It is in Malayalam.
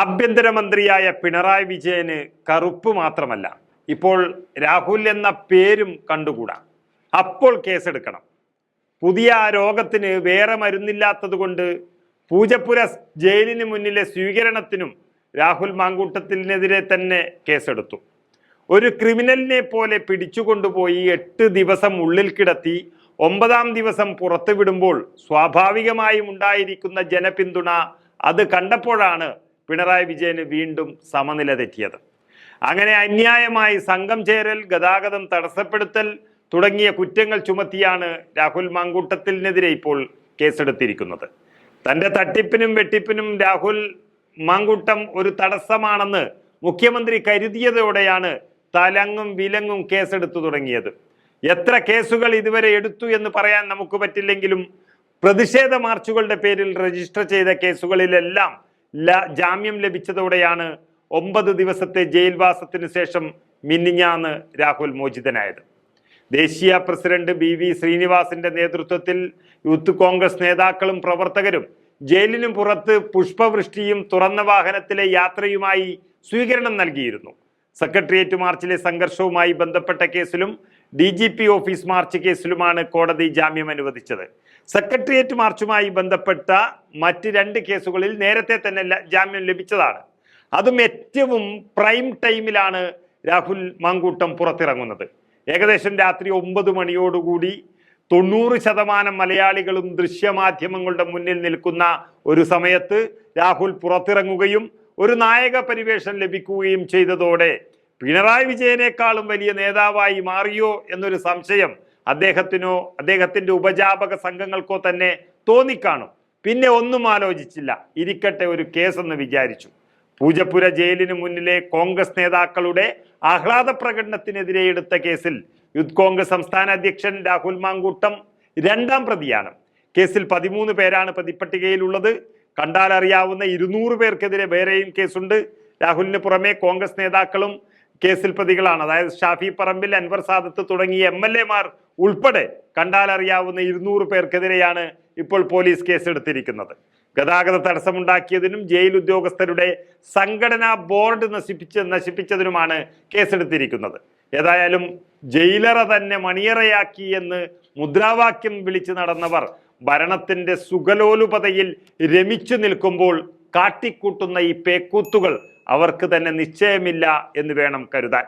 ആഭ്യന്തരമന്ത്രിയായ പിണറായി വിജയന് കറുപ്പ് മാത്രമല്ല ഇപ്പോൾ രാഹുൽ എന്ന പേരും കണ്ടുകൂടാ. അപ്പോൾ കേസെടുക്കണം. പുതിയ രോഗത്തിന് വേറെ മരുന്നില്ലാത്തതുകൊണ്ട് പൂജപ്പുര ജയിലിന് മുന്നിലെ സ്വീകരണത്തിനും രാഹുൽ മാങ്കൂട്ടത്തിനെതിരെ തന്നെ കേസെടുത്തു. ഒരു ക്രിമിനലിനെ പോലെ പിടിച്ചുകൊണ്ടുപോയി എട്ട് ദിവസം ഉള്ളിൽ കിടത്തി ഒമ്പതാം ദിവസം പുറത്തുവിടുമ്പോൾ സ്വാഭാവികമായും ഉണ്ടായിരിക്കുന്ന ജനപിന്തുണ അത് കണ്ടപ്പോഴാണ് പിണറായി വിജയന് വീണ്ടും സമനില തെറ്റിയത്. അങ്ങനെ അന്യായമായി സംഘം ചേരൽ ഗതാഗതം തടസ്സപ്പെടുത്തൽ തുടങ്ങിയ കുറ്റങ്ങൾ ചുമത്തിയാണ് രാഹുൽ മാങ്കൂട്ടത്തിനെതിരെ ഇപ്പോൾ കേസെടുത്തിരിക്കുന്നത്. തന്റെ തട്ടിപ്പിനും വെട്ടിപ്പിനും രാഹുൽ മാങ്കൂട്ടം ഒരു തടസ്സമാണെന്ന് മുഖ്യമന്ത്രി കരുതിയതോടെയാണ് തലങ്ങും വിലങ്ങും കേസെടുത്തു തുടങ്ങിയത്. എത്ര കേസുകൾ ഇതുവരെ എടുത്തു എന്ന് പറയാൻ നമുക്ക് പറ്റില്ലെങ്കിലും പ്രതിഷേധ മാർച്ചുകളുടെ പേരിൽ രജിസ്റ്റർ ചെയ്ത കേസുകളിലെല്ലാം ജാമ്യം ലഭിച്ചതോടെയാണ് ഒമ്പത് ദിവസത്തെ ജയിൽവാസത്തിന് ശേഷം മിന്നിഞ്ഞാന്ന് രാഹുൽ മോചിതനായത്. ദേശീയ പ്രസിഡന്റ് ബി വി ശ്രീനിവാസിന്റെ നേതൃത്വത്തിൽ യൂത്ത് കോൺഗ്രസ് നേതാക്കളും പ്രവർത്തകരും ജയിലിനു പുറത്ത് പുഷ്പവൃഷ്ടിയും തുറന്ന വാഹനത്തിലെ യാത്രയുമായി സ്വീകരണം നൽകിയിരുന്നു. സെക്രട്ടേറിയറ്റ് മാർച്ചിലെ സംഘർഷവുമായി ബന്ധപ്പെട്ട കേസിലും D G P office march കേസിലുമാണ് കോടതി ജാമ്യം അനുവദിച്ചത്. സെക്രട്ടേറിയറ്റ് മാർച്ചുമായി ബന്ധപ്പെട്ട മറ്റ് രണ്ട് കേസുകളിൽ നേരത്തെ തന്നെ ജാമ്യം ലഭിച്ചതാണ്. അതും ഏറ്റവും പ്രൈം ടൈമിലാണ് രാഹുൽ മാങ്കൂട്ടം പുറത്തിറങ്ങുന്നത്. ഏകദേശം രാത്രി ഒമ്പത് മണിയോടുകൂടി തൊണ്ണൂറ് ശതമാനം മലയാളികളും ദൃശ്യമാധ്യമങ്ങളുടെ മുന്നിൽ നിൽക്കുന്ന ഒരു സമയത്ത് രാഹുൽ പുറത്തിറങ്ങുകയും ഒരു നായക പരിവേഷം ലഭിക്കുകയും ചെയ്തതോടെ പിണറായി വിജയനേക്കാളും വലിയ നേതാവായി മാറിയോ എന്നൊരു സംശയം അദ്ദേഹത്തിനോ അദ്ദേഹത്തിന്റെ ഉപജാപക സംഘങ്ങൾക്കോ തന്നെ തോന്നിക്കാണും. പിന്നെ ഒന്നും ആലോചിച്ചില്ല. ഇരിക്കട്ടെ ഒരു കേസെന്ന് വിചാരിച്ചു. പൂജപ്പുര ജയിലിന് മുന്നിലെ കോൺഗ്രസ് നേതാക്കളുടെ ആഹ്ലാദ പ്രകടനത്തിനെതിരെ എടുത്ത കേസിൽ യൂത്ത് കോൺഗ്രസ് സംസ്ഥാന അധ്യക്ഷൻ രാഹുൽ മാങ്കൂട്ടം രണ്ടാം പ്രതിയാണ്. കേസിൽ പതിമൂന്ന് പേരാണ് പ്രതിപ്പട്ടികയിലുള്ളത് കണ്ടാൽ അറിയാവുന്ന ഇരുന്നൂറ് പേർക്കെതിരെ വേറെയും കേസുണ്ട്. രാഹുലിന് പുറമെ കോൺഗ്രസ് നേതാക്കളും കേസിൽ പ്രതികളാണ്. അതായത് ഷാഫി പറമ്പിൽ അൻവർ സാദത്ത് തുടങ്ങിയ എം എൽ എമാർ ഉൾപ്പെടെ കണ്ടാൽ അറിയാവുന്ന ഇരുന്നൂറ് പേർക്കെതിരെയാണ് ഇപ്പോൾ പോലീസ് കേസെടുത്തിരിക്കുന്നത്. ഗതാഗത തടസ്സമുണ്ടാക്കിയതിനും ജയിൽ ഉദ്യോഗസ്ഥരുടെ സംഘടനാ ബോർഡ് നശിപ്പിച്ച് നശിപ്പിച്ചതിനുമാണ് കേസെടുത്തിരിക്കുന്നത്. ഏതായാലും ജയിലറ തന്നെ മണിയറയാക്കി എന്ന് മുദ്രാവാക്യം വിളിച്ചു നടന്നവർ ഭരണത്തിന്റെ സുഗലോലുപതയിൽ രമിച്ചു നിൽക്കുമ്പോൾ കാട്ടിക്കൂട്ടുന്ന ഈ പേക്കൂത്തുകൾ അവർക്ക് തന്നെ നിശ്ചയമില്ല എന്ന് വേണം കരുതാൻ.